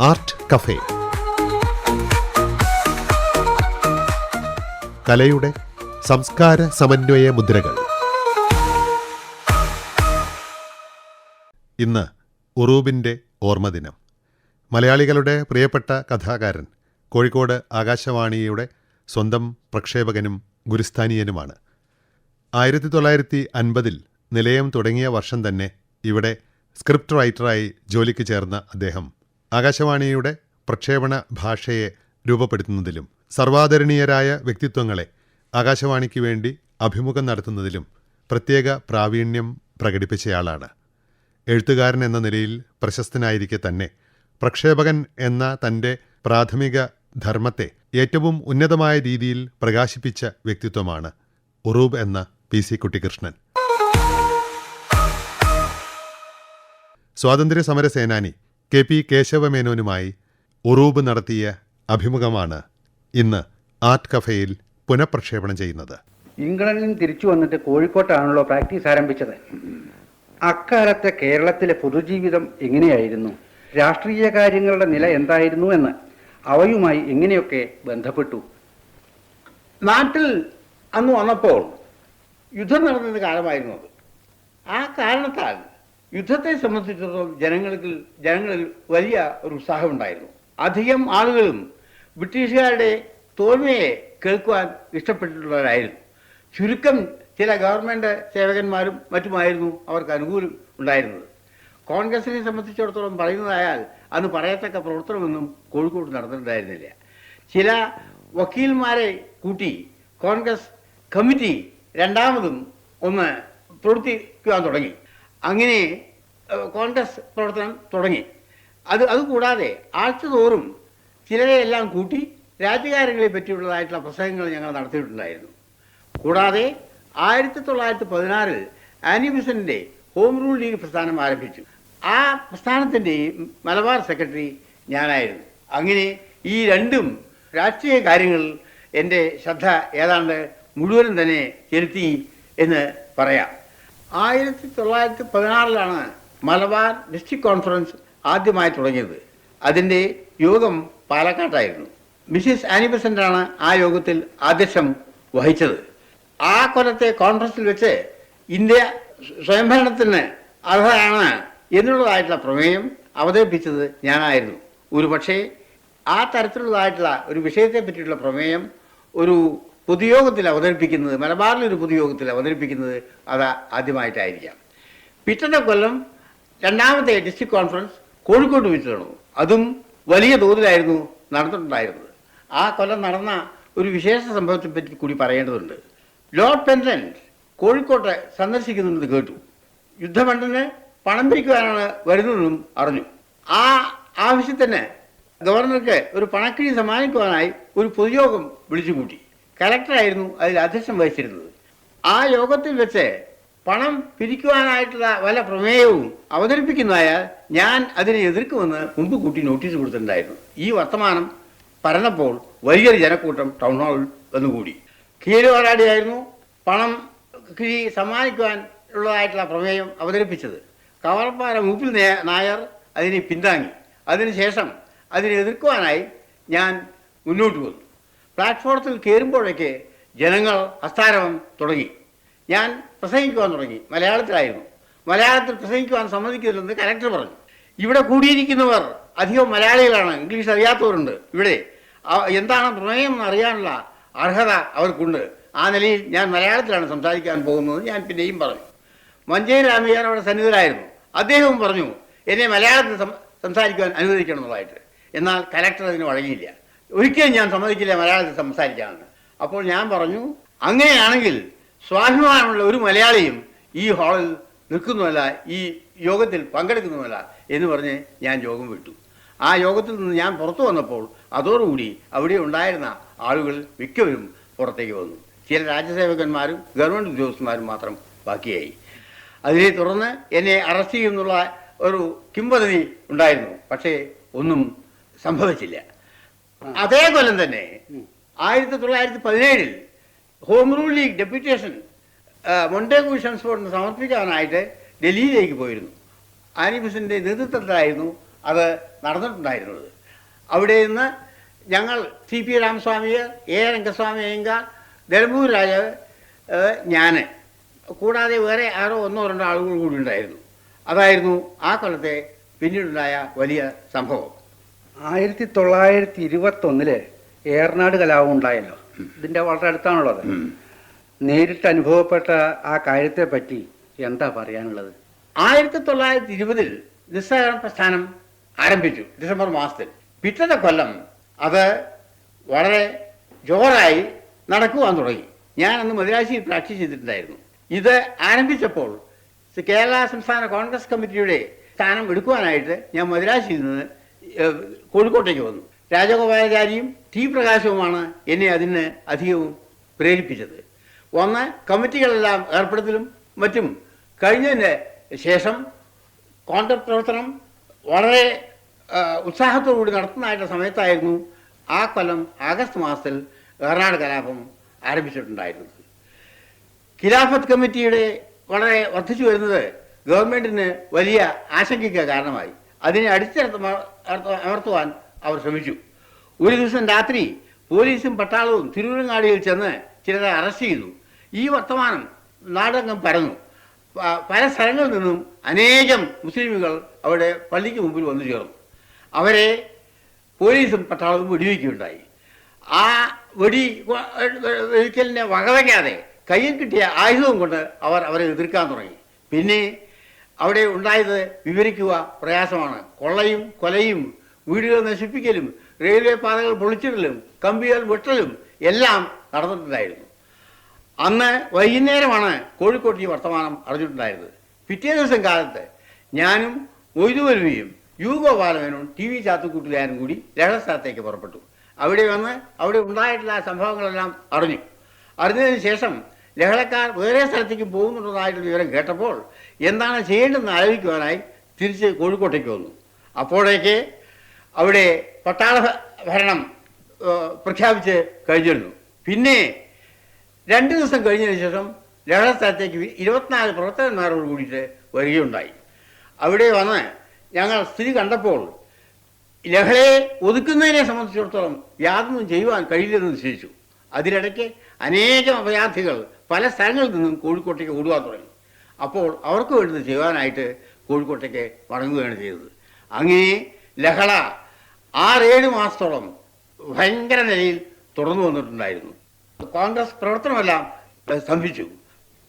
Art cafe. കലയുടെ സംസ്കാര സമന്വയ മുദ്രകൾ. ഇന്ന് ഉറൂബിന്റെ ഓർമ്മദിനം. മലയാളികളുടെ പ്രിയപ്പെട്ട കഥാകാരൻ കോഴിക്കോട് ആകാശവാണിയുടെ സ്വന്തം പ്രക്ഷേപകനും ഗുരുസ്ഥാനീയനുമാണ്. ആയിരത്തി തൊള്ളായിരത്തി അൻപതിൽ നിലയം തുടങ്ങിയ വർഷം തന്നെ ഇവിടെ സ്ക്രിപ്റ്റ് റൈറ്ററായി ജോലിക്ക് ചേർന്ന അദ്ദേഹം ആകാശവാണിയുടെ പ്രക്ഷേപണ ഭാഷയെ രൂപപ്പെടുത്തുന്നതിലും സർവാദരണീയരായ വ്യക്തിത്വങ്ങളെ ആകാശവാണിക്ക് വേണ്ടി അഭിമുഖം നടത്തുന്നതിലും പ്രത്യേക പ്രാവീണ്യം പ്രകടിപ്പിച്ചയാളാണ്. എഴുത്തുകാരൻ എന്ന നിലയിൽ പ്രശസ്തനായിരിക്കെ തന്നെ പ്രക്ഷേപകൻ എന്ന തന്റെ പ്രാഥമിക ധർമ്മത്തെ ഏറ്റവും ഉന്നതമായ രീതിയിൽ പ്രകാശിപ്പിച്ച വ്യക്തിത്വമാണ് ഉറൂബ് എന്ന പി സി കുട്ടിക്കൃഷ്ണൻ സ്വാതന്ത്ര്യ സമര സേനാനി കെ പി കേശവമേനോനുമായി ഉറൂബ് നടത്തിയ അഭിമുഖമാണ് ഇന്ന് ആർട്ട് കഫേയിൽ പുനഃപ്രക്ഷേപണം ചെയ്യുന്നത്. ഇംഗ്ലണ്ടിൽ നിന്ന് തിരിച്ചു വന്നിട്ട് കോഴിക്കോട്ടാണല്ലോ പ്രാക്ടീസ് ആരംഭിച്ചത്. അക്കാലത്തെ കേരളത്തിലെ പൊതുജീവിതം എങ്ങനെയായിരുന്നു? രാഷ്ട്രീയ കാര്യങ്ങളുടെ നില എന്തായിരുന്നു എന്ന് അവയുമായി എങ്ങനെയൊക്കെ ബന്ധപ്പെട്ടു? നാട്ടിൽ അന്ന് വന്നപ്പോൾ യുദ്ധം നടന്ന കാലമായിരുന്നു അത്. ആ കാരണത്താൽ യുദ്ധത്തെ സംബന്ധിച്ചിടത്തോളം ജനങ്ങൾക്ക് ജനങ്ങളിൽ വലിയ ഒരു ഉത്സാഹമുണ്ടായിരുന്നു അധികം ആളുകളും ബ്രിട്ടീഷുകാരുടെ തോൽവിയെ കേൾക്കുവാൻ ഇഷ്ടപ്പെട്ടിട്ടുള്ളവരായിരുന്നു. ചുരുക്കം ചില ഗവൺമെന്റ് സേവകന്മാരും മറ്റുമായിരുന്നു അവർക്ക് അനുകൂലം ഉണ്ടായിരുന്നത്. കോൺഗ്രസിനെ സംബന്ധിച്ചിടത്തോളം പറയുന്നതായാൽ അന്ന് പറയത്തക്ക പ്രവർത്തനമൊന്നും കോഴിക്കോട് നടന്നിട്ടുണ്ടായിരുന്നില്ല. ചില വക്കീൽമാരെ കൂട്ടി കോൺഗ്രസ് കമ്മിറ്റി രണ്ടാമതും ഒന്ന് പ്രവർത്തിക്കുവാൻ തുടങ്ങി. അങ്ങനെ കോൺഗ്രസ് പ്രവർത്തനം തുടങ്ങി. അത് അതുകൂടാതെ ആഴ്ച തോറും ചിലരെ എല്ലാം കൂട്ടി രാജ്യകാര്യങ്ങളെ പറ്റിയുള്ളതായിട്ടുള്ള പ്രസംഗങ്ങൾ ഞങ്ങൾ നടത്തിയിട്ടുണ്ടായിരുന്നു. കൂടാതെ ആയിരത്തി തൊള്ളായിരത്തി പതിനാറിൽ ആനി ബിസന്റെ ഹോം റൂൾ ലീഗ് പ്രസ്ഥാനം ആരംഭിച്ചു. ആ പ്രസ്ഥാനത്തിന്റെ മലബാർ സെക്രട്ടറി ഞാനായിരുന്നു. അങ്ങനെ ഈ രണ്ടും രാഷ്ട്രീയ കാര്യങ്ങളിൽ എന്റെ ശ്രദ്ധ ഏതാണ്ട് മുഴുവനും തന്നെ ചെലുത്തി എന്ന് പറയാം. ആയിരത്തി തൊള്ളായിരത്തി പതിനാറിലാണ് മലബാർ ഡിസ്ട്രിക്ട് കോൺഫറൻസ് ആദ്യമായി തുടങ്ങിയത്. അതിന്റെ യോഗം പാലക്കാട്ടായിരുന്നു. മിസ്സിസ് ആനി ബെസന്റാണ് ആ യോഗത്തിൽ അധ്യക്ഷം വഹിച്ചത്. ആ കൊല്ലത്തെ കോൺഫറൻസിൽ വെച്ച് ഇന്ത്യ സ്വയംഭരണത്തിന് അർഹരാണ് എന്നുള്ളതായിട്ടുള്ള പ്രമേയം അവതരിപ്പിച്ചത് ഞാനായിരുന്നു. ഒരു പക്ഷേ ആ തരത്തിലുള്ളതായിട്ടുള്ള ഒരു വിഷയത്തെ പറ്റിയിട്ടുള്ള പ്രമേയം ഒരു പൊതുയോഗത്തിൽ അവതരിപ്പിക്കുന്നത് മലബാറിൽ ഒരു പൊതുയോഗത്തിൽ അവതരിപ്പിക്കുന്നത് അത് ആദ്യമായിട്ടായിരിക്കാം. പിറ്റത്തെ കൊല്ലം രണ്ടാമത്തെ ഡിസ്ട്രിക്ട് കോൺഫറൻസ് കോഴിക്കോട് വെച്ച് അതും വലിയ തോതിലായിരുന്നു നടന്നിട്ടുണ്ടായിരുന്നത്. ആ കൊല്ലം നടന്ന ഒരു വിശേഷ സംഭവത്തെ പറ്റി കൂടി പറയേണ്ടതുണ്ട്. ലോർഡ് പെൻസൻ കോഴിക്കോട്ടെ സന്ദർശിക്കുന്നുണ്ടെന്ന് കേട്ടു. യുദ്ധഭണ്ഡന് പണം പിരിക്കുവാനാണ് വരുന്നതെന്നും അറിഞ്ഞു. ആ ആവശ്യത്തിന് ഗവർണർക്ക് ഒരു പണക്കിഴി സമ്മാനിക്കുവാനായി ഒരു പൊതുയോഗം വിളിച്ചുകൂട്ടി. കലക്ടറായിരുന്നു അതിൽ അധ്യക്ഷം വഹിച്ചിരുന്നത്. ആ യോഗത്തിൽ വെച്ച് പണം പിരിക്കുവാനായിട്ടുള്ള വല്ല പ്രമേയവും അവതരിപ്പിക്കുന്നതായാൽ ഞാൻ അതിനെ എതിർക്കുമെന്ന് മുമ്പ് കൂട്ടി നോട്ടീസ് കൊടുത്തിട്ടുണ്ടായിരുന്നു. ഈ വർത്തമാനം പറഞ്ഞപ്പോൾ വലിയൊരു ജനക്കൂട്ടം ടൗൺ ഹാളിൽ വന്നുകൂടി കീലുവാരാടിയായിരുന്നു പണം കിഴി സമ്മാനിക്കുവാൻ ഉള്ളതായിട്ടുള്ള പ്രമേയം അവതരിപ്പിച്ചത്. കവർപ്പാറ മൂപ്പിൽ നായർ അതിനെ പിന്താങ്ങി. അതിനുശേഷം അതിനെ എതിർക്കുവാനായി ഞാൻ മുന്നോട്ട് വന്നു. പ്ലാറ്റ്ഫോറത്തിൽ കയറുമ്പോഴേക്ക് ജനങ്ങൾ ഹസ്താരവം തുടങ്ങി. ഞാൻ പ്രസംഗിക്കുവാൻ തുടങ്ങി. മലയാളത്തിലായിരുന്നു. മലയാളത്തിൽ പ്രസംഗിക്കുവാൻ സമ്മതിക്കില്ലെന്ന് കലക്ടർ പറഞ്ഞു. ഇവിടെ കൂടിയിരിക്കുന്നവർ അധികം മലയാളികളാണ്. ഇംഗ്ലീഷ് അറിയാത്തവരുണ്ട് ഇവിടെ. എന്താണ് പ്രമേയം അറിയാനുള്ള അർഹത അവർക്കുണ്ട്. ആ നിലയിൽ ഞാൻ മലയാളത്തിലാണ് സംസാരിക്കാൻ പോകുന്നത് ഞാൻ പിന്നെയും പറഞ്ഞു. മഞ്ചേരി രാമയ്യൻ അവിടെ സന്നിധരായിരുന്നു അദ്ദേഹവും പറഞ്ഞു എന്നെ മലയാളത്തിൽ സംസാരിക്കാൻ അനുവദിക്കണം എന്നുള്ളതായിട്ട് എന്നാൽ കലക്ടർ അതിന് വഴങ്ങിയില്ല. ഒരിക്കലും ഞാൻ സമ്മതിക്കില്ല മലയാളത്തിൽ സംസാരിക്കാമെന്ന്. അപ്പോൾ ഞാൻ പറഞ്ഞു അങ്ങനെയാണെങ്കിൽ സ്വാഭിമാനമുള്ള ഒരു മലയാളിയും ഈ ഹാളിൽ നിൽക്കുന്നുമല്ല ഈ യോഗത്തിൽ പങ്കെടുക്കുന്നുമല്ല എന്ന് പറഞ്ഞ് ഞാൻ യോഗം വിട്ടു. ആ യോഗത്തിൽ നിന്ന് ഞാൻ പുറത്തു വന്നപ്പോൾ അതോടുകൂടി അവിടെ ഉണ്ടായിരുന്ന ആളുകൾ മിക്കവരും പുറത്തേക്ക് വന്നു. ചില രാജ്യസേവകന്മാരും ഗവൺമെന്റ് ഉദ്യോഗസ്ഥന്മാരും മാത്രം ബാക്കിയായി. അതിനെ തുടർന്ന് എന്നെ അറസ്റ്റ് ചെയ്യുന്നുള്ള ഒരു കിംവദതി ഉണ്ടായിരുന്നു. പക്ഷേ ഒന്നും സംഭവിച്ചില്ല. അതേ കൊല്ലം തന്നെ ആയിരത്തി തൊള്ളായിരത്തി പതിനേഴിൽ ഹോം റൂൾ ലീഗ് ഡെപ്യൂട്ടേഷൻ മൊണ്ടേ കുഷൻസ് ബോർഡിന് സമർപ്പിക്കാനായിട്ട് ഡൽഹിയിലേക്ക് പോയിരുന്നു. ആനി ബിസിന്റെ നേതൃത്വത്തിലായിരുന്നു അത് നടന്നിട്ടുണ്ടായിരുന്നത്. അവിടെ നിന്ന് ഞങ്ങൾ സി പി രാമസ്വാമിയെ എ രംഗസ്വാമി അയ്യങ്കാർ ധർമ്മൂർ രാജാവ് ഞാൻ കൂടാതെ വേറെ ആരോ ഒന്നോ രണ്ടോ ആളുകൾ കൂടി ഉണ്ടായിരുന്നു. അതായിരുന്നു ആ കൊല്ലത്തെ പിന്നീടുണ്ടായ വലിയ സംഭവം. ആയിരത്തി തൊള്ളായിരത്തി ഇരുപത്തി ഒന്നിൽ ഏറനാട് കലാപം ഉണ്ടായല്ലോ. ഇതിന്റെ വളരെ അടുത്താണുള്ളത്. നേരിട്ട് അനുഭവപ്പെട്ട ആ കാര്യത്തെ പറ്റി എന്താ പറയാനുള്ളത്? ആയിരത്തി തൊള്ളായിരത്തി ഇരുപതിൽ നിസ്സഹകരണ പ്രസ്ഥാനം ആരംഭിച്ചു ഡിസംബർ മാസത്തിൽ. പിറ്റത്തെ കൊല്ലം അത് വളരെ ജോറായി നടക്കുവാൻ തുടങ്ങി. ഞാൻ അന്ന് മദിരാശിയിൽ പ്രാക്ടീസ് ചെയ്തിട്ടുണ്ടായിരുന്നു. ഇത് ആരംഭിച്ചപ്പോൾ കേരള സംസ്ഥാന കോൺഗ്രസ് കമ്മിറ്റിയുടെ സ്ഥാനം എടുക്കുവാനായിട്ട് ഞാൻ മദിരാശിയിൽ നിന്ന് കോഴിക്കോട്ടേക്ക് വന്നു. രാജഗോപാലാചാരിയും ടി പ്രകാശവുമാണ് എന്നെ അതിന് അധികവും പ്രേരിപ്പിച്ചത്. ഒന്ന് കമ്മിറ്റികളെല്ലാം ഏർപ്പെടുത്തലും മറ്റും കഴിഞ്ഞതിന് ശേഷം കോൺഗ്രസ് പ്രവർത്തനം വളരെ ഉത്സാഹത്തോടുകൂടി നടത്തുന്നതായിട്ട് സമയത്തായിരുന്നു ആ കൊല്ലം ആഗസ്റ്റ് മാസത്തിൽ ഏറാട് കലാപം ആരംഭിച്ചിട്ടുണ്ടായിരുന്നത്. ഖിലാഫത്ത് കമ്മിറ്റിയുടെ വളരെ വർദ്ധിച്ചു വരുന്നത് ഗവൺമെന്റിന് വലിയ ആശങ്കയ്ക്ക് കാരണമായി. അതിനെ അടിച്ചമർത്ത അമർത്തുവാൻ അവർ ശ്രമിച്ചു. ഒരു ദിവസം രാത്രി പോലീസും പട്ടാളവും തിരുവനങ്ങാടിയിൽ ചെന്ന് ചിലരെ അറസ്റ്റ് ചെയ്തു. ഈ വർത്തമാനം നാടകം പരന്നു. പല സ്ഥലങ്ങളിൽ നിന്നും അനേകം മുസ്ലിമുകൾ അവിടെ പള്ളിക്ക് മുമ്പിൽ വന്നു ചേർന്നു. അവരെ പോലീസും പട്ടാളവും വെടിവെക്കുകയുണ്ടായി. ആ വെടി വെടിക്കലിനെ വകവയ്ക്കാതെ കയ്യിൽ കിട്ടിയ ആയുധവും കൊണ്ട് അവർ അവരെ എതിർക്കാൻ തുടങ്ങി. പിന്നെ അവിടെ ഉണ്ടായത് വിവരിക്കുക പ്രയാസമാണ്. കൊള്ളയും കൊലയും വീടുകൾ നശിപ്പിക്കലും റെയിൽവേ പാതകൾ പൊളിച്ചിടലും കമ്പികൾ വെട്ടലും എല്ലാം നടന്നിട്ടുണ്ടായിരുന്നു. അന്ന് വൈകുന്നേരമാണ് കോഴിക്കോട്ട് ഈ വർത്തമാനം അറിഞ്ഞിട്ടുണ്ടായിരുന്നത് പിറ്റേ ദിവസം കാലത്ത് ഞാനും മൊയ്തുവൽവിയും യു ഗോപാലവനും ടി വി ചാത്തുക്കൂട്ടുകാരും കൂടി ലഹളസ്ഥലത്തേക്ക് പുറപ്പെട്ടു. അവിടെ വന്ന് അവിടെ ഉണ്ടായിട്ടുള്ള സംഭവങ്ങളെല്ലാം അറിഞ്ഞു. അറിഞ്ഞതിന് ശേഷം ലഹളക്കാർ വേറെ സ്ഥലത്തേക്ക് പോകുന്നുള്ളതായിട്ടുള്ള വിവരം കേട്ടപ്പോൾ എന്താണ് ചെയ്യേണ്ടതെന്ന് ആലോചിക്കുവാനായി തിരിച്ച് കോഴിക്കോട്ടേക്ക് വന്നു. അപ്പോഴേക്ക് അവിടെ പട്ടാള ഭരണം പ്രഖ്യാപിച്ച് കഴിഞ്ഞിരുന്നു. പിന്നെ രണ്ട് ദിവസം കഴിഞ്ഞതിന് ശേഷം ലഹള സ്ഥലത്തേക്ക് ഇരുപത്തിനാല് പ്രവർത്തകന്മാരോട് കൂടിയിട്ട് വരികയുണ്ടായി. അവിടെ വന്ന് ഞങ്ങൾ സ്ഥിതി കണ്ടപ്പോൾ ലഹളയെ ഒതുക്കുന്നതിനെ സംബന്ധിച്ചിടത്തോളം യാതൊന്നും ചെയ്യുവാൻ കഴിയില്ലെന്ന് നിശ്ചയിച്ചു. അതിനിടയ്ക്ക് അനേകം അപരാധികൾ പല സ്ഥലങ്ങളിൽ നിന്നും കോഴിക്കോട്ടേക്ക് ഓടുവാൻ തുടങ്ങി. അപ്പോൾ അവർക്ക് വേണ്ടത് ചെയ്യുവാനായിട്ട് കോഴിക്കോട്ടേക്ക് മടങ്ങുകയാണ് ചെയ്തത്. അങ്ങനെ ലഹള ആറേഴ് മാസത്തോളം ഭയങ്കര നിലയിൽ തുടർന്നു വന്നിട്ടുണ്ടായിരുന്നു. കോൺഗ്രസ് പ്രവർത്തനമെല്ലാം സംഭിച്ചു.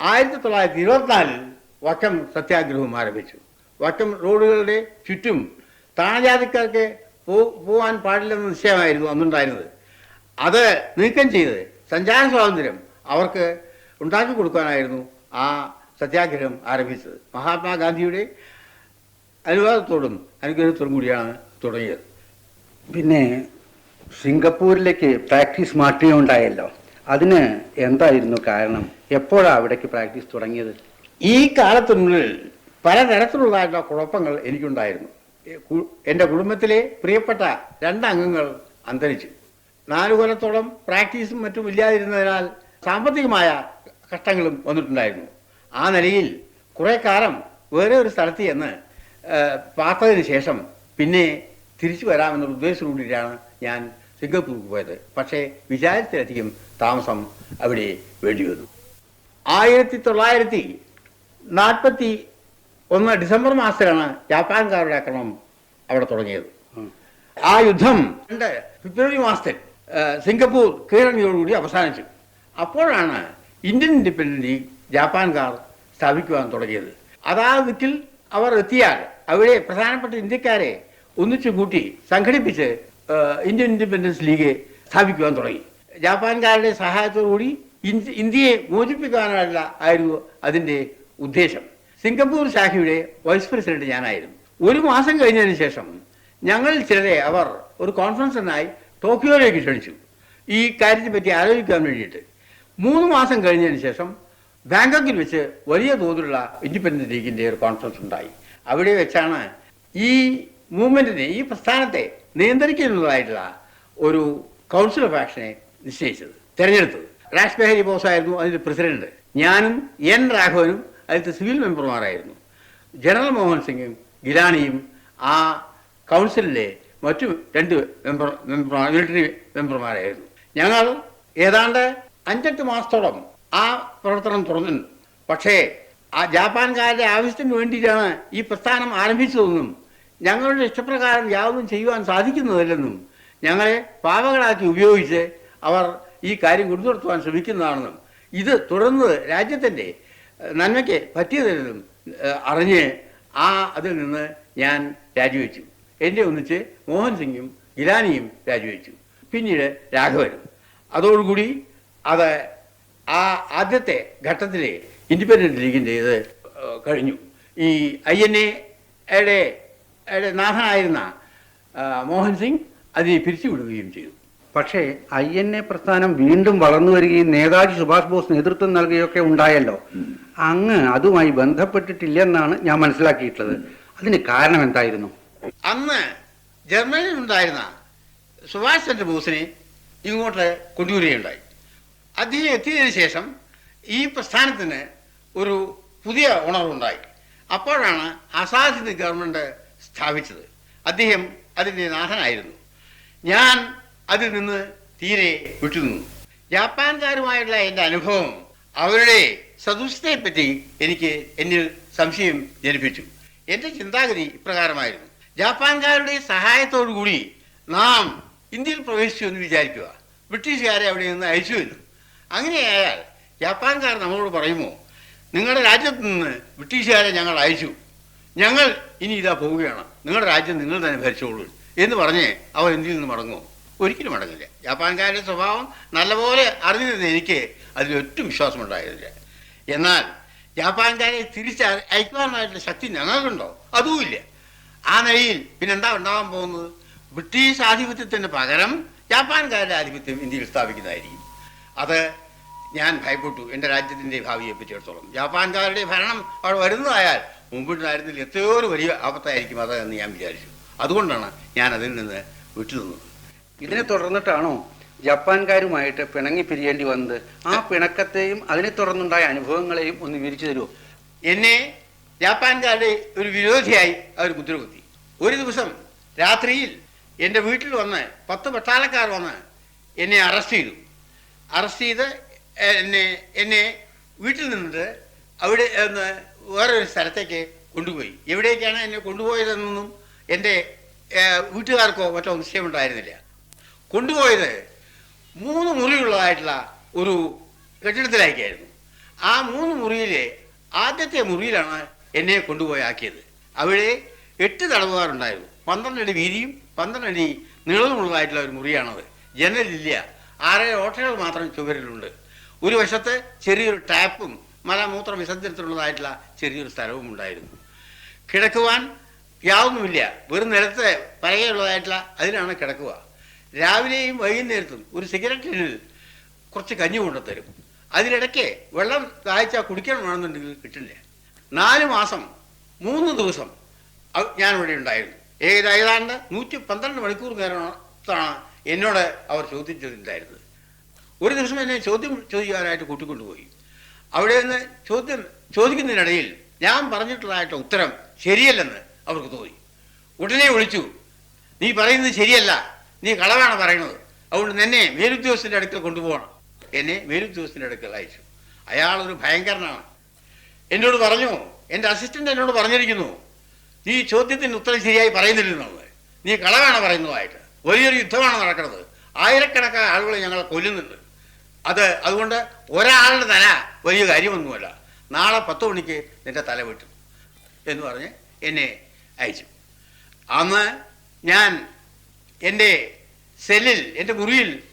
ആയിരത്തി തൊള്ളായിരത്തി ഇരുപത്തിനാലിൽ വക്കം സത്യാഗ്രഹവും ആരംഭിച്ചു. വക്കം റോഡുകളുടെ ചുറ്റും താണജാതിക്കാർക്ക് പോ പോകാൻ പാടില്ലെന്ന നിശ്ചയമായിരുന്നു അന്നുണ്ടായിരുന്നത്. അത് നീക്കം ചെയ്ത് സഞ്ചാര സ്വാതന്ത്ര്യം അവർക്ക് ഉണ്ടാക്കി കൊടുക്കാനായിരുന്നു ആ സത്യാഗ്രഹം ആരംഭിച്ചത്. മഹാത്മാഗാന്ധിയുടെ അനുവാദത്തോടും അനുഗ്രഹത്തോടും കൂടിയാണ് തുടങ്ങിയത്. പിന്നെ സിംഗപ്പൂരിലേക്ക് പ്രാക്ടീസ് മാറ്റുകയുണ്ടായല്ലോ അതിന് എന്തായിരുന്നു കാരണം? എപ്പോഴാണ് അവിടേക്ക് പ്രാക്ടീസ് തുടങ്ങിയത്? ഈ കാലത്തിനുള്ളിൽ പലതരത്തിലുള്ളതായിട്ടുള്ള കുഴപ്പങ്ങൾ എനിക്കുണ്ടായിരുന്നു. എന്റെ കുടുംബത്തിലെ പ്രിയപ്പെട്ട രണ്ടംഗങ്ങൾ അന്തരിച്ചു. നാലു കൊല്ലത്തോളം പ്രാക്ടീസും മറ്റും ഇല്ലാതിരുന്നതിനാൽ സാമ്പത്തികമായ കഷ്ടങ്ങളും വന്നിട്ടുണ്ടായിരുന്നു. ആ നിലയിൽ കുറേ കാലം വേറെ ഒരു സ്ഥലത്ത് ചെന്ന് പാർത്തതിന് ശേഷം പിന്നെ തിരിച്ചു വരാമെന്നുള്ള ഉദ്ദേശത്തോടുകൂടിയാണ് ഞാൻ സിംഗപ്പൂർക്ക് പോയത്. പക്ഷേ വിചാരത്തിലധികം താമസം അവിടെ വേണ്ടി വന്നു. ആയിരത്തി തൊള്ളായിരത്തി നാൽപ്പത്തി ഒന്ന് ഡിസംബർ മാസത്തിലാണ് ജാപ്പാൻകാരുടെ ആക്രമണം അവിടെ തുടങ്ങിയത്. ആ യുദ്ധം രണ്ട് ഫെബ്രുവരി മാസത്തിൽ സിംഗപ്പൂർ കീഴടങ്ങിയോടുകൂടി അവസാനിച്ചു. അപ്പോഴാണ് ഇന്ത്യൻ ഇൻഡിപെൻഡൻസ് ലീഗ് ജാപ്പാൻകാർ സ്ഥാപിക്കുവാൻ തുടങ്ങിയത്. അതാ ദിക്കിൽ അവർ എത്തിയാൽ അവിടെ പ്രധാനപ്പെട്ട ഇന്ത്യക്കാരെ ഒന്നിച്ചു കൂട്ടി സംഘടിപ്പിച്ച് ഇന്ത്യൻ ഇൻഡിപെൻഡൻസ് ലീഗ് സ്ഥാപിക്കുവാൻ തുടങ്ങി. ജാപ്പാൻകാരുടെ സഹായത്തോടുകൂടി ഇന്ത്യ- ഇന്ത്യയെ മോചിപ്പിക്കാനുള്ള ആയിരുന്നു അതിന്റെ ഉദ്ദേശം. സിംഗപ്പൂർ ശാഖയുടെ വൈസ് പ്രസിഡന്റ് ഞാനായിരുന്നു. ഒരു മാസം കഴിഞ്ഞതിന് ശേഷം ഞങ്ങളിൽ ചിലരെ അവർ ഒരു കോൺഫറൻസിനായി ടോക്കിയോയിലേക്ക് ക്ഷണിച്ചു. ഈ കാര്യത്തെ പറ്റി ആലോചിക്കാൻ വേണ്ടിയിട്ട്. മൂന്ന് മാസം കഴിഞ്ഞതിന് ശേഷം ബാങ്കോക്കിൽ വെച്ച് വലിയ തോതിലുള്ള ഇൻഡിപെൻഡന്റ് ലീഗിന്റെ ഒരു കോൺഫറൻസ് ഉണ്ടായി. അവിടെ വെച്ചാണ് ഈ മൂവ്മെന്റിനെ ഈ പ്രസ്ഥാനത്തെ നിയന്ത്രിക്കുന്നതായിട്ടുള്ള ഒരു കൗൺസിൽ ഓഫ് ആക്ഷനെ നിശ്ചയിച്ചത് തെരഞ്ഞെടുത്തത്. രാജ് ബെഹരി ബോസ് ആയിരുന്നു അതിന്റെ പ്രസിഡന്റ്. ഞാനും എൻ രാഘവനും അതിലത്തെ സിവിൽ മെമ്പർമാരായിരുന്നു. ജനറൽ മോഹൻ സിംഗും ഗിലാനിയും ആ കൗൺസിലിലെ മറ്റു രണ്ട് മെമ്പർ മെമ്പർ മിലിറ്ററി മെമ്പർമാരായിരുന്നു. ഞങ്ങൾ ഏതാണ്ട് അഞ്ചെട്ട് മാസത്തോളം ആ പ്രവർത്തനം തുറന്നിട്ടുണ്ട് പക്ഷേ ആ ജാപ്പാൻകാരുടെ ആവശ്യത്തിന് വേണ്ടിയിട്ടാണ് ഈ പ്രസ്ഥാനം ആരംഭിച്ചതെന്നും ഞങ്ങളുടെ ഇഷ്ടപ്രകാരം യാതൊന്നും ചെയ്യുവാൻ സാധിക്കുന്നതല്ലെന്നും ഞങ്ങളെ പാവകളാക്കി ഉപയോഗിച്ച് അവർ ഈ കാര്യം കൊണ്ടുനടത്തുവാൻ ശ്രമിക്കുന്നതാണെന്നും ഇത് തുടർന്ന് രാജ്യത്തിന്റെ നന്മയ്ക്ക് പറ്റിയതല്ലെന്നും അറിഞ്ഞ് ആ അതിൽ നിന്ന് ഞാൻ രാജിവെച്ചു. എന്നെ ഒന്നിച്ച് മോഹൻ സിംഗും ഗിലാനിയും രാജിവെച്ചു. പിന്നീട് രാഘവനും. അതോടുകൂടി അത് ആ ആദ്യത്തെ ഘട്ടത്തിൽ ഇൻഡിപെൻഡന്റ് ലീഗിന്റെ ഇത് കഴിഞ്ഞു. ഈ ഐ എൻ എയുടെ നാഥനായിരുന്ന മോഹൻ സിംഗ് അതിനെ പിരിച്ചുവിടുകയും ചെയ്തു. പക്ഷേ ഐ എൻ എ പ്രസ്ഥാനം വീണ്ടും വളർന്നു വരികയും നേതാജി സുഭാഷ് ബോസ് നേതൃത്വം നൽകുകയൊക്കെ ഉണ്ടായല്ലോ. അങ്ങ് അതുമായി ബന്ധപ്പെട്ടിട്ടില്ലെന്നാണ് ഞാൻ മനസ്സിലാക്കിയിട്ടുള്ളത്. അതിന് കാരണം എന്തായിരുന്നു? അന്ന് ജർമ്മനിയിൽ ഉണ്ടായിരുന്ന സുഭാഷ് ചന്ദ്ര ബോസിനെ ഇങ്ങോട്ട് കൊണ്ടുവരികയുണ്ടായി. അദ്ദേഹം എത്തിയതിനു ശേഷം ഈ പ്രസ്ഥാനത്തിന് ഒരു പുതിയ ഉണർവുണ്ടായി. അപ്പോഴാണ് ആസാദ് ഗവൺമെന്റ് സ്ഥാപിച്ചത്. അദ്ദേഹം അതിന്റെ നാഥനായിരുന്നു. ഞാൻ അതിൽ നിന്ന് തീരെ വിട്ടുനിന്നു. ജാപ്പാൻകാരുമായുള്ള എന്റെ അനുഭവം അവരുടെ സദൃശ്യത്തെപ്പറ്റി എനിക്ക് എന്നിൽ സംശയം ജനിപ്പിച്ചു. എന്റെ ചിന്താഗതി ഇപ്രകാരമായിരുന്നു. ജാപ്പാൻകാരുടെ സഹായത്തോടു കൂടി നാം ഇന്ത്യയിൽ പ്രവേശിച്ചു എന്ന് വിചാരിക്കുക. ബ്രിട്ടീഷുകാരെ അവിടെ നിന്ന് അയച്ചു അങ്ങനെയായാൽ ജപ്പാൻകാർ നമ്മളോട് പറയുമോ നിങ്ങളുടെ രാജ്യത്ത് നിന്ന് ബ്രിട്ടീഷുകാരെ ഞങ്ങൾ അയച്ചു. ഞങ്ങൾ ഇനി ഇതാ പോവുകയാണ്. നിങ്ങളുടെ രാജ്യം നിങ്ങൾ തന്നെ ഭരിച്ചോളൂ എന്ന് പറഞ്ഞ് അവർ ഇന്ത്യയിൽ നിന്ന് മടങ്ങുമോ ഒരിക്കലും മടങ്ങില്ല. ജപ്പാൻകാരുടെ സ്വഭാവം നല്ലപോലെ അറിഞ്ഞിരുന്ന എനിക്ക് അതിലൊട്ടും വിശ്വാസമുണ്ടായിരുന്നില്ല. എന്നാൽ ജാപ്പാൻകാരെ തിരിച്ച് അയക്കുവാനായിട്ടുള്ള ശക്തി ഞങ്ങൾക്കുണ്ടോ? അതുമില്ല ആ നിലയിൽ പിന്നെന്താ ഉണ്ടാവാൻ പോകുന്നത്? ബ്രിട്ടീഷ് ആധിപത്യത്തിന് പകരം ജാപ്പാൻകാരുടെ ആധിപത്യം ഇന്ത്യയിൽ സ്ഥാപിക്കുന്നതായിരിക്കും. അത് ഞാൻ ഭയപ്പെട്ടു. എന്റെ രാജ്യത്തിന്റെ ഭാവിയെ പറ്റിയിടത്തോളം ജാപ്പാൻകാരുടെ ഭരണം അവിടെ വരുന്നതായാൽ മുമ്പിട്ടായിരുന്നില്ല എത്രയോ ഒരു വലിയ ആപത്തായിരിക്കും അത് എന്ന് ഞാൻ വിചാരിച്ചു. അതുകൊണ്ടാണ് ഞാൻ അതിൽ നിന്ന് വിട്ടുനിന്നത്. ഇതിനെ തുടർന്നിട്ടാണോ ജപ്പാൻകാരുമായിട്ട് പിണങ്ങി പിരിയേണ്ടി വന്നത്? ആ പിണക്കത്തെയും അതിനെ തുടർന്നുണ്ടായ അനുഭവങ്ങളെയും ഒന്ന് വിവരിച്ചു തരുമോ എന്നെ ജാപ്പാൻകാരുടെ ഒരു വിരോധിയായി അവർ മുദ്രകുത്തി. ഒരു ദിവസം രാത്രിയിൽ എന്റെ വീട്ടിൽ വന്ന് പത്ത് പട്ടാളക്കാർ വന്ന് എന്നെ അറസ്റ്റ് ചെയ്തു. അറസ്റ്റ് ചെയ്ത് എന്നെ എന്നെ വീട്ടിൽ നിന്നിട്ട് അവിടെ ഒന്ന് വേറൊരു സ്ഥലത്തേക്ക് കൊണ്ടുപോയി. എവിടേക്കാണ് എന്നെ കൊണ്ടുപോയതെന്നൊന്നും എന്റെ വീട്ടുകാർക്കോ മറ്റോ നിശ്ചയമുണ്ടായിരുന്നില്ല. കൊണ്ടുപോയത് മൂന്ന് മുറിയുള്ളതായിട്ടുള്ള ഒരു കെട്ടിടത്തിലേക്കായിരുന്നു ആ മൂന്ന് മുറിയിലെ ആദ്യത്തെ മുറിയിലാണ് എന്നെ കൊണ്ടുപോയി ആക്കിയത് അവിടെ എട്ട് തടവുകാരുണ്ടായിരുന്നു. പന്ത്രണ്ട് അടി വീതിയും പന്ത്രണ്ട് അടി നീളമുള്ളതായിട്ടുള്ള ഒരു മുറിയാണത്. ജനലില്ല. ആറേ ഓട്ടകൾ മാത്രം ചുവരിലുണ്ട്. ഒരു വശത്ത് ചെറിയൊരു ടാപ്പും മലമൂത്ര വിസർജനത്തിനുള്ളതായിട്ടുള്ള ചെറിയൊരു സ്ഥലവും ഉണ്ടായിരുന്നു. കിടക്കുവാൻ യാതൊന്നുമില്ല. വെറും നിലത്ത് പലകയുള്ളതായിട്ടുള്ള അതിനാണ് കിടക്കുക. രാവിലെയും വൈകുന്നേരത്തും ഒരു സിഗരറ്റിന് കുറച്ച് കഞ്ഞി കൊണ്ടുത്തരും. അതിനിടയ്ക്ക് വെള്ളം ദാഹിച്ചാൽ കുടിക്കണമെന്നുണ്ടെങ്കിൽ കിട്ടില്ല. നാല് മാസം മൂന്ന് ദിവസം ഞാനിവിടെ ഉണ്ടായിരുന്നു. ഏതാണ്ട് നൂറ്റി പന്ത്രണ്ട് മണിക്കൂർ നേരത്താണ് എന്നോട് അവർ ചോദിച്ചിട്ടുണ്ടായിരുന്നത് ഒരു ദിവസം എന്നെ ചോദ്യം ചോദിക്കാനായിട്ട് കൂട്ടിക്കൊണ്ടുപോയി. അവിടെ നിന്ന് ചോദ്യം ചോദിക്കുന്നതിനിടയിൽ ഞാൻ പറഞ്ഞിട്ടുള്ളതായിട്ട് ഉത്തരം ശരിയല്ലെന്ന് അവർക്ക് തോന്നി. ഉടനെ വിളിച്ചു നീ പറയുന്നത് ശരിയല്ല. നീ കളവാണ് പറയുന്നത്. അതുകൊണ്ട് എന്നെ മേലുദ്യോഗസ്ഥന്റെ അടുക്കൽ കൊണ്ടുപോകണം. എന്നെ മേലുദ്യോഗസ്ഥന്റെ അടുക്കൽ അയച്ചു. അയാളൊരു ഭയങ്കരനാണ്. എന്നോട് പറഞ്ഞു എന്റെ അസിസ്റ്റന്റ് എന്നോട് പറഞ്ഞിരിക്കുന്നു നീ ചോദ്യത്തിന് ഉത്തരം ശരിയായി പറയുന്നില്ലെന്നുള്ളത് നീ കളവാണ് പറയുന്നതായിട്ട്. വലിയൊരു യുദ്ധമാണ് നടക്കുന്നത്. ആയിരക്കണക്കായ ആളുകളെ ഞങ്ങൾ കൊല്ലുന്നുണ്ട്. അത് അതുകൊണ്ട് ഒരാളുടെ തല വലിയ കാര്യമൊന്നുമല്ല. നാളെ പത്ത് മണിക്ക് നിന്റെ തല വിട്ടു എന്ന് പറഞ്ഞ് എന്നെ അയച്ചു. അന്ന് ഞാൻ എന്റെ സെല്ലിൽ എന്റെ മുറിയിൽ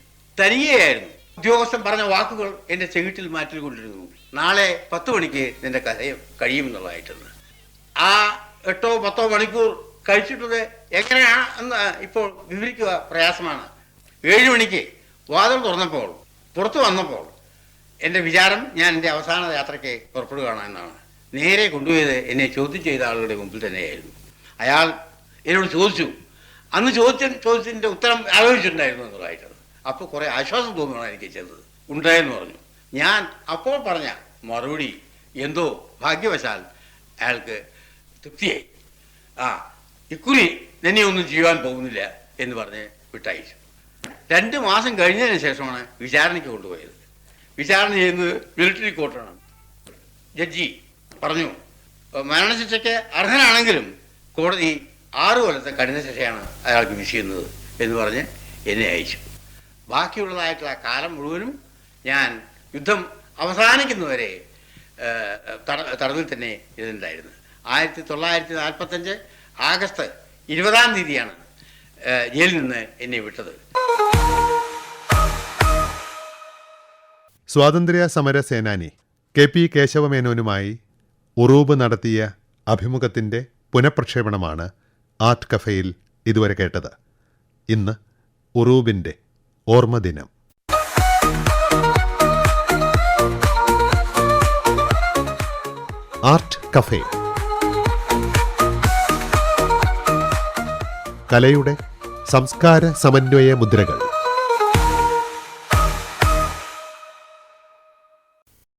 തനിയെയായിരുന്നു ഉദ്യോഗസ്ഥൻ പറഞ്ഞ വാക്കുകൾ എന്റെ ചെവിട്ടിൽ മാറ്റിക്കൊണ്ടിരുന്നു. നാളെ പത്ത് മണിക്ക് നിന്റെ കഥ കഴിയുമെന്നുള്ളതായിട്ടെന്ന് ആ എട്ടോ പത്തോ മണിക്കൂർ കഴിച്ചിട്ടത് എങ്ങനെയാണ് എന്ന് ഇപ്പോൾ വിവരിക്കുക പ്രയാസമാണ്. ഏഴ് മണിക്ക് വാതിൽ തുറന്നപ്പോൾ പുറത്തു വന്നപ്പോൾ എന്റെ വിചാരം ഞാൻ എന്റെ അവസാന യാത്രയ്ക്ക് പുറപ്പെടുകയാണ് എന്നാണ്. നേരെ കൊണ്ടുപോയത് എന്നെ ചോദ്യം ചെയ്ത ആളുടെ മുമ്പിൽ തന്നെയായിരുന്നു. അയാൾ എന്നോട് ചോദിച്ചു. അന്ന് ചോദിച്ച ചോദ്യത്തിന്റെ ഉത്തരം ആലോചിച്ചിട്ടുണ്ടായിരുന്നു എന്നുള്ളതായിട്ടത് അപ്പോൾ കുറേ ആശ്വാസം തോന്നുകയാണ് എനിക്ക് ചെയ്തത്. ഉണ്ടായെന്ന് പറഞ്ഞു. ഞാൻ അപ്പോൾ പറഞ്ഞ മറുപടി എന്തോ ഭാഗ്യവശാൽ അയാൾക്ക് തൃപ്തിയായി. ആ ഇക്കുറി നിന്നെ ഒന്നും ചെയ്യുവാൻ പോകുന്നില്ല എന്ന് പറഞ്ഞ് വിട്ടയച്ചു. രണ്ട് മാസം കഴിഞ്ഞതിന് ശേഷമാണ് വിചാരണയ്ക്ക് കൊണ്ടുപോയത്. വിചാരണ ചെയ്യുന്നത് മിലിറ്ററി കോർട്ടാണ് ജഡ്ജി പറഞ്ഞു മരണശിക്ഷയ്ക്ക് അർഹനാണെങ്കിലും കോടതി ആറു കൊല്ലത്തെ കഠിന ശിക്ഷയാണ് അയാൾക്ക് വിധിക്കുന്നത് എന്ന് പറഞ്ഞ് എന്നെ അയച്ചു. ബാക്കിയുള്ളതായിട്ടുള്ള കാലം മുഴുവനും ഞാൻ യുദ്ധം അവസാനിക്കുന്നവരെ തടവിൽ തന്നെ ഇരുന്നുണ്ടായിരുന്നു ആയിരത്തി തൊള്ളായിരത്തി നാൽപ്പത്തഞ്ച് ആഗസ്റ്റ് ഇരുപതാം തീയതിയാണ് ജയിലിൽ നിന്ന് എന്നെ വിട്ടത്. സ്വാതന്ത്ര്യ സമര സേനാനി കെ പി കേശവമേനോനുമായി ഉറൂബ് നടത്തിയ അഭിമുഖത്തിന്റെ പുനഃപ്രക്ഷേപണമാണ് ആർട്ട് കഫേയിൽ ഇതുവരെ കേട്ടത്. ഇന്ന് ഉറൂബിന്റെ ഓർമ്മദിനം ആർട്ട് കഫേ. കലയുടെ സംസ്കാര സമന്വയ മുദ്രകൾ.